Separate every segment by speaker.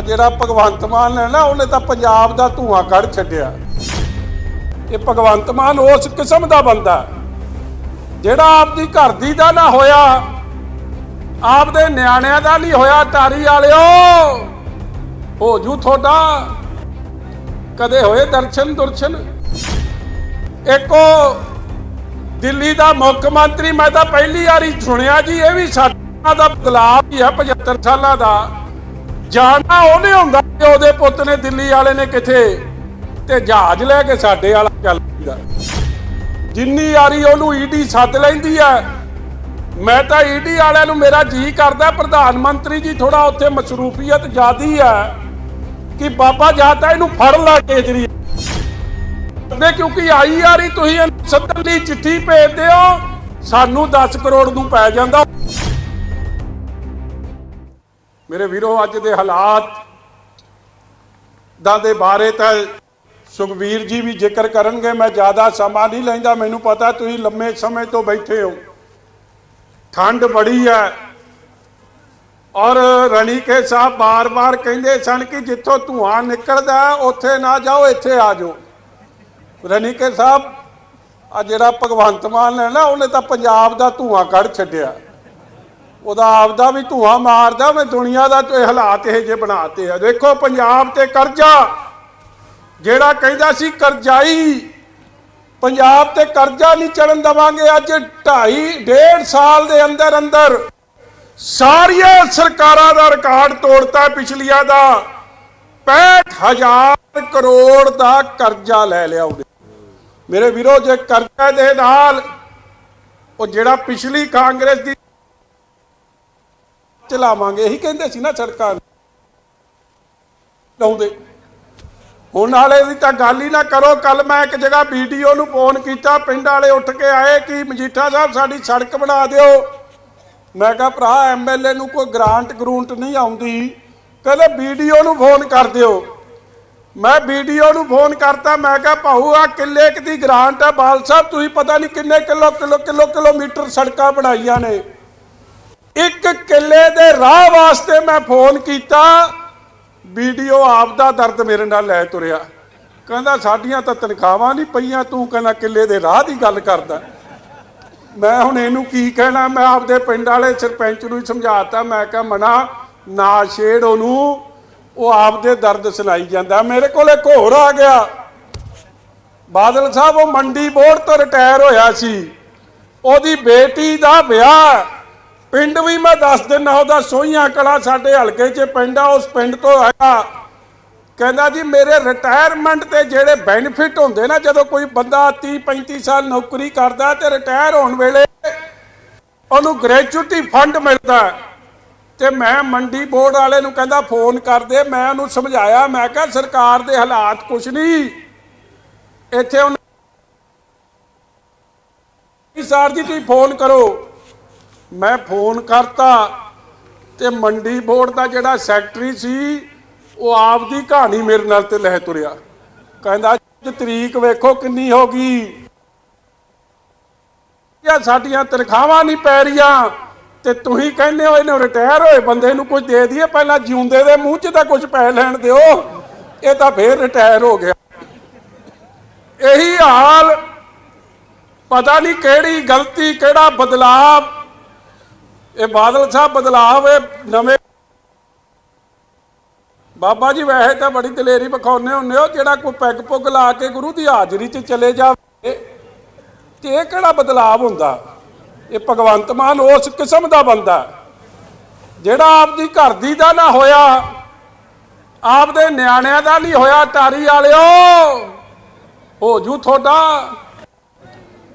Speaker 1: ਆ ਜਿਹੜਾ ਭਗਵੰਤ ਮਾਨ ਹੈ ਨਾ, ਉਹਨੇ ਤਾਂ ਪੰਜਾਬ ਦਾ ਧੂਆਂ ਕੱਢ ਛੱਡਿਆ। ਇਹ ਭਗਵੰਤ ਮਾਨ ਉਸ ਕਿਸਮ ਦਾ ਬੰਦਾ ਜਿਹੜਾ ਆਪਦੀ ਘਰ ਦੀ ਦਾ ਨਾ ਹੋਇਆ, ਆਪਦੇ ਨਿਆਣਿਆਂ ਦਾ ਨਹੀਂ ਹੋਇਆ ਟਾਰੀ ਵਾਲਿਓ! ਹੋ ਜੂ ਤੁਹਾਡਾ। ਕਦੇ ਹੋਏ ਦਰਸ਼ਨ ਦੁਰਸ਼ਨ? ਇੱਕੋ ਦਿੱਲੀ ਦਾ ਮੁੱਖ ਮੰਤਰੀ ਮੈਂ ਤਾਂ ਪਹਿਲੀ ਵਾਰੀ ਸੁਣਿਆ ਜੀ, ਇਹ ਵੀ ਸਾਡਾ ਦਾ ਬਦਲਾਅ ਹੀ ਹੈ 75 ਸਾਲਾਂ ਦਾ। ਜਾਣਾ ਉਹਨੇ ਹੁੰਦਾ ਕਿ ਉਹਦੇ ਪੁੱਤ ਨੇ ਦਿੱਲੀ ਵਾਲੇ ਨੇ ਕਿਥੇ ਤੇ ਜਹਾਜ਼ ਲੈ ਕੇ ਸਾਡੇ ਵਾਲਾ ਚੱਲ ਪੈਂਦਾ। ਜਿੰਨੀ ਵਾਰੀ ਉਹਨੂੰ ਈਡੀ ਸੱਦ ਲੈਂਦੀ ਹੈ ਮੈਂ ਤਾਂ ਈਡੀ ਵਾਲਿਆਂ ਨੂੰ ਮੇਰਾ ਜੀ ਕਰਦਾ, ਪ੍ਰਧਾਨ ਮੰਤਰੀ ਜੀ ਥੋੜਾ ਉੱਥੇ ਮਸਰੂਫੀਅਤ ਜ਼ਿਆਦੀ ਹੈ ਕਿ ਬਾਬਾ ਜਾਤਾ ਇਹਨੂੰ ਫੜ ਲਾ ਕੇਜਰੀ। ਨੇ ਕਿਉਂਕਿ ਆਈ ਵਾਰੀ ਤੁਸੀਂ ਇਹਨੂੰ ਸੱਦਣ ਲਈ ਚਿੱਠੀ ਭੇਜਦੇ ਹੋ ਸਾਨੂੰ 10 ਕਰੋੜ ਨੂੰ ਪੈ ਜਾਂਦਾ। ਮੇਰੇ ਵੀਰੋ, ਅੱਜ ਦੇ ਹਾਲਾਤ ਦਾ ਦੇ ਬਾਰੇ ਤਾਂ ਸੁਖਵੀਰ ਜੀ ਵੀ ਜ਼ਿਕਰ ਕਰਨਗੇ। ਮੈਂ ਜ਼ਿਆਦਾ ਸਮਾਂ ਨਹੀਂ ਲੈਂਦਾ। ਮੈਨੂੰ ਪਤਾ ਤੁਸੀਂ ਲੰਮੇ ਸਮੇਂ ਤੋਂ ਬੈਠੇ ਹੋ। ਠੰਡ ਬੜੀ ਹੈ। ਔਰ ਰਣੀਕੇ ਸਾਹਿਬ ਬਾਰ-ਬਾਰ ਕਹਿੰਦੇ ਸਨ ਕਿ ਜਿੱਥੋਂ ਧੂਆਂ ਨਿਕਲਦਾ, ਉੱਥੇ ਨਾ ਜਾਓ, ਇੱਥੇ ਆ ਜਾਓ। ਰਣੀਕੇ ਸਾਹਿਬ ਆ ਜਿਹੜਾ ਭਗਵੰਤ ਮਾਨ ਹੈ ਨਾ, ਉਹਨੇ ਤਾਂ ਪੰਜਾਬ ਦਾ ਧੂਆਂ ਕੱਢ ਛੱਡਿਆ। ਉਹਦਾ ਆਪਦਾ ਵੀ ਧੂਆਂ ਮਾਰਦਾ, ਉਹਨੇ ਦੁਨੀਆ ਦਾ ਤੇ ਹਾਲਾਤ ਇਹ ਜੇ ਬਣਾਤੇ ਆ। ਦੇਖੋ, ਪੰਜਾਬ ਤੇ ਕਰਜ਼ਾ, ਜਿਹੜਾ ਕਹਿੰਦਾ ਸੀ ਕਰਜ਼ਾਈ, ਪੰਜਾਬ ਤੇ ਕਰਜ਼ਾ ਨਹੀਂ ਚੜਨ ਦਵਾਂਗੇ ਅੱਜ 2.5 1.5 ਸਾਲ ਦੇ ਅੰਦਰ ਅੰਦਰ। ਸਾਰੀਆਂ ਸਰਕਾਰਾਂ ਦਾ ਰਿਕਾਰਡ ਤੋੜਤਾ ਪਿਛਲੀਆਂ ਦਾ। 65000 ਕਰੋੜ ਦਾ ਕਰਜ਼ਾ ਲੈ ਲਿਆ ਉਹਨੇ। ਮੇਰੇ ਵੀਰੋ, ਜੇ ਕਰਜ਼ਾ ਦੇ ਨਾਲ ਉਹ ਜਿਹੜਾ ਪਿਛਲੀ ਕਾਂਗਰਸ ਦੀ ਚਲਾਵਾਂਗੇ। ਇਹੀ ਕਹਿੰਦੇ ਸੀ ਨਾ ਸੜਕਾਂ ਲਾਉਂਦੇ। ਹੁਣ ਵਾਲੇ ਦੀ ਤਾਂ ਗੱਲ ਹੀ ਨਾ ਕਰੋ। ਕੱਲ ਮੈਂ ਇੱਕ ਜਗ੍ਹਾ ਵੀਡੀਓ ਨੂੰ ਫੋਨ ਕੀਤਾ। ਪਿੰਡ ਵਾਲੇ ਉੱਠ ਕੇ ਆਏ ਕਿ ਮਜੀਠਾ ਸਾਹਿਬ ਸਾਡੀ ਸੜਕ ਬਣਾ ਦਿਓ। ਮੈਂ ਕਿਹਾ, ਭਰਾ ਐਮਐਲਏ ਨੂੰ ਕੋਈ ਗ੍ਰਾਂਟ ਗਰੂੰਟ ਨਹੀਂ ਆਉਂਦੀ। ਕਹਿੰਦੇ, ਵੀਡੀਓ ਨੂੰ ਫੋਨ ਕਰ ਦਿਓ। ਮੈਂ ਵੀਡੀਓ ਨੂੰ ਫੋਨ ਕਰਤਾ। ਮੈਂ ਕਿਹਾ, ਭਾਊ ਆ ਕਿੱਲੇ ਕੁ ਦੀ ਗ੍ਰਾਂਟ ਆ। ਬਾਲ ਸਾਹਿਬ, ਤੁਸੀਂ ਪਤਾ ਨਹੀਂ ਕਿੰਨੇ ਕਿਲੋ ਕਿਲੋ ਕਿਲੋ ਕਿਲੋਮੀਟਰ ਸੜਕਾਂ ਬਣਾਈਆਂ ਨੇ। ਇੱਕ ਕਿੱਲੇ ਦੇ ਰਾਹ ਵਾਸਤੇ ਮੈਂ ਫੋਨ ਕੀਤਾ, ਵੀਡੀਓ ਆਪ ਦਾ ਦਰਦ ਮੇਰੇ ਨਾਲ ਲੈ ਤੁਰਿਆ। ਕਹਿੰਦਾ, ਸਾਡੀਆਂ ਤਾਂ ਤਨਖਾਹਾਂ ਨਹੀਂ ਪਈਆਂ, ਤੂੰ ਕਹਿੰਦਾ, ਕਿੱਲੇ ਦੇ ਰਾਹ ਦੀ ਗੱਲ ਕਰਦਾ। ਮੈਂ ਹੁਣ ਇਹਨੂੰ ਕੀ ਕਹਿਣਾ, ਮੈਂ ਆਪਦੇ ਪਿੰਡ ਵਾਲੇ ਸਰਪੰਚ ਨੂੰ ਹੀ ਸਮਝਾਤਾ, ਮੈਂ ਕਿਹਾ, ਮਨਾ ਨਾ ਛੇੜ ਉਹਨੂੰ, ਉਹ ਆਪਦੇ ਦਰਦ ਸੁਣਾਈ ਜਾਂਦਾ। ਮੇਰੇ ਕੋਲ ਇੱਕ ਹੋਰ ਆ ਗਿਆ। ਬਾਦਲ ਸਾਹਿਬ, ਉਹ ਮੰਡੀ ਬੋਰਡ ਤੋਂ ਰਿਟਾਇਰ ਹੋਇਆ ਸੀ। ਉਹਦੀ ਬੇਟੀ ਦਾ ਵਿਆਹ ਪਿੰਡ ਵੀ ਮੈਂ ਦੱਸ ਦਿੰਦਾ, ਉਹਦਾ ਸੋਹੀਆਂ ਕਲਾ ਸਾਡੇ ਹਲਕੇ 'ਚ ਪਿੰਡ ਆ, ਉਸ ਪਿੰਡ ਤੋਂ ਆਇਆ। ਕਹਿੰਦਾ ਜੀ, ਮੇਰੇ ਰਿਟਾਇਰਮੈਂਟ ਤੇ ਜਿਹੜੇ ਬੈਨੀਫਿਟ ਹੁੰਦੇ ਨਾ, ਜਦੋਂ ਕੋਈ ਬੰਦਾ 30 35 ਸਾਲ ਨੌਕਰੀ ਕਰਦਾ ਤੇ ਰਿਟਾਇਰ ਹੋਣ ਵੇਲੇ ਉਹਨੂੰ ਗ੍ਰੈਚੁਇਟੀ ਫੰਡ ਮਿਲਦਾ। ਤੇ ਮੈਂ ਮੰਡੀ ਬੋਰਡ ਵਾਲੇ ਨੂੰ ਕਹਿੰਦਾ, ਫੋਨ ਕਰਦੇ ਮੈਂ ਉਹਨੂੰ ਸਮਝਾਇਆ, ਮੈਂ ਕਿਹਾ, ਸਰਕਾਰ ਦੇ ਹਾਲਾਤ ਕੁਛ ਨਹੀਂ। ਇੱਥੇ ਉਹਨਾਂ ਸਰ ਜੀ, ਤੁਸੀਂ ਫੋਨ ਕਰੋ। ਮੈਂ ਫੋਨ ਕਰਤਾ ਤੇ ਮੰਡੀ ਬੋਰਡ ਦਾ ਜਿਹੜਾ ਸੈਕਟਰੀ ਸੀ, ਉਹ ਆਪਦੀ ਕਹਾਣੀ ਮੇਰੇ ਨਾਲ ਤੇ ਲੈ ਤੁਰਿਆ। ਕਹਿੰਦਾ ਤਰੀਕ ਵੇਖੋ ਕਿੰਨੀ ਹੋ ਗਈ। ਯਾ ਸਾਡੀਆਂ ਤਨਖਾਹਾਂ ਨਹੀਂ ਪੈ ਰਹੀਆਂ। ਤੇ ਤੁਸੀਂ ਕਹਿੰਦੇ ਹੋ, ਇਹਨੂੰ ਰਿਟਾਇਰ ਹੋਏ ਬੰਦੇ ਨੂੰ ਕੁਝ ਦੇ ਦਈਏ, ਪਹਿਲਾਂ ਜਿਉਂਦੇ ਦੇ ਮੂੰਹ 'ਚ ਤਾਂ ਕੁਝ ਪੈ ਲੈਣ ਦਿਓ। ਇਹ ਤਾਂ ਫੇਰ ਰਿਟਾਇਰ ਹੋ ਗਿਆ। ਇਹੀ ਹਾਲ, ਪਤਾ ਨਹੀਂ ਕਿਹੜੀ ਗਲਤੀ, ਕਿਹੜਾ ਬਦਲਾਵ ਇਹ ਬਾਦਲ ਸਾਹਿਬ ਬਦਲਾਵ ਇਹ ਨਵੇਂ ਬਾਬਾ ਜੀ, ਵੈਸੇ ਤਾਂ ਬੜੀ ਦਲੇਰੀ ਵਿਖਾਉਂਦੇ ਹੁੰਦੇ ਹੋ, ਜਿਹੜਾ ਕੋਈ ਪੈਗ ਪੁੱਗ ਲਾ ਕੇ ਗੁਰੂ ਦੀ ਹਾਜ਼ਰੀ 'ਚ ਚਲੇ ਜਾਵੇ, ਤੇ ਇਹ ਕਿਹੜਾ ਬਦਲਾਵ ਹੁੰਦਾ? ਇਹ ਭਗਵੰਤ ਮਾਨ ਉਸ ਕਿਸਮ ਦਾ ਬੰਦਾ ਜਿਹੜਾ ਆਪਦੀ ਘਰ ਦੀ ਦਾ ਨਾ ਹੋਇਆ, ਆਪਦੇ ਨਿਆਣਿਆਂ ਦਾ ਨਹੀਂ ਹੋਇਆ, ਟਾਰੀ ਵਾਲਿਓ! ਹੋ ਜੂ ਤੁਹਾਡਾ।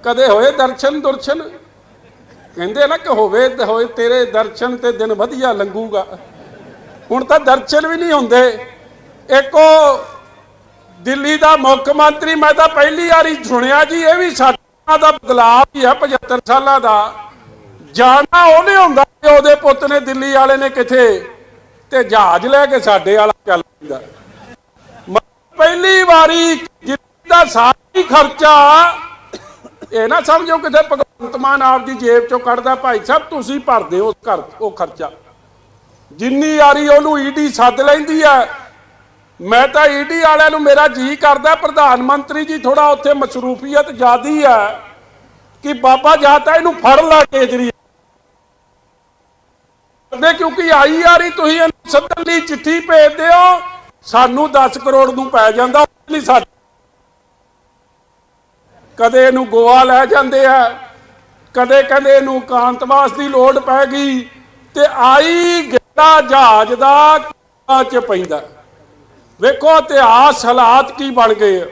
Speaker 1: ਕਦੇ ਹੋਏ ਦਰਸ਼ਨ ਦੁਰਸ਼ਨ ਕਹਿੰਦੇ ਨਾ ਕਿ ਹੋਵੇ ਤੇ ਹੋਏ, ਤੇਰੇ ਦਰਸ਼ਨ ਤੇ ਦਿਨ ਵਧੀਆ ਲੰਘੂਗਾ। ਹੁਣ ਤਾਂ ਦਰਸ਼ਨ ਵੀ ਨਹੀਂ ਹੁੰਦੇ। ਇੱਕੋ ਦਿੱਲੀ ਦਾ ਮੁੱਖ ਮੰਤਰੀ, ਮੈਂ ਤਾਂ ਪਹਿਲੀ ਵਾਰੀ ਸੁਣਿਆ ਜੀ, ਇਹ ਵੀ ਸਾਡਾ ਦਾ ਬਦਲਾਅ ਹੀ ਹੈ 75 ਸਾਲਾਂ ਦਾ। ਜਾਣਾ ਉਹਨੇ ਹੁੰਦਾ ਕਿ ਉਹਦੇ ਪੁੱਤ ਨੇ ਦਿੱਲੀ ਵਾਲੇ ਨੇ ਕਿਥੇ ਤੇ ਜਹਾਜ਼ ਲੈ ਕੇ ਸਾਡੇ ਵਾਲਾ ਚੱਲ ਪੈਂਦਾ। ਪਹਿਲੀ ਵਾਰੀ ਜਿੱਦਾ ਸਾਰੀ ਖਰਚਾ, ਇਹ ਨਾ ਸਮਝੋ ਕਿਤੇ ਭਗਵੰਤ ਮਾਨ ਆਪਦੀ ਜੇਬ ਚੋਂ ਕੱਢਦਾ, ਭਾਈ ਸਾਹਿਬ ਤੁਸੀਂ ਭਰਦੇ ਹੋ ਘਰ, ਉਹ ਖਰਚਾ। ਜਿੰਨੀ ਵਾਰੀ ਉਹਨੂੰ ਈਡੀ ਸੱਦ ਲੈਂਦੀ ਆ ਮੈਂ ਤਾਂ ਈਡੀ ਵਾਲਿਆਂ ਨੂੰ ਮੇਰਾ ਜੀ ਕਰਦਾ, ਪ੍ਰਧਾਨ ਮੰਤਰੀ ਜੀ ਥੋੜਾ ਉੱਥੇ ਮਸਰੂਫੀਅਤ ਜ਼ਿਆਦੀ ਆ ਕਿ ਬਾਬਾ ਜਾਂ ਤਾਂ ਇਹਨੂੰ ਫੜ ਲਾ ਕੇਜਰੀ ਦੇ ਕਿਉਂਕਿ ਆਈ ਵਾਰੀ ਤੁਸੀਂ ਇਹਨੂੰ ਸੱਦਣ ਲਈ ਚਿੱਠੀ ਭੇਜਦੇ ਹੋ, ਸਾਨੂੰ 10 ਕਰੋੜ ਨੂੰ ਪੈ ਜਾਂਦਾ ਕਦੇ ਇਹਨੂੰ ਗੋਆ ਲੈ ਜਾਂਦੇ ਆ। ਕਦੇ ਕਦੇ ਇਹਨੂੰ ਕਾਂਤਵਾਸ ਦੀ ਲੋੜ ਪੈ ਗਈ ਤੇ ਆਈ ਗੇੜਾ ਜਹਾਜ਼ ਦਾ ਚ ਪੈਂਦਾ। ਵੇਖੋ ਇਤਿਹਾਸ ਹਾਲਾਤ ਕੀ ਬਣ ਗਏ। ਆ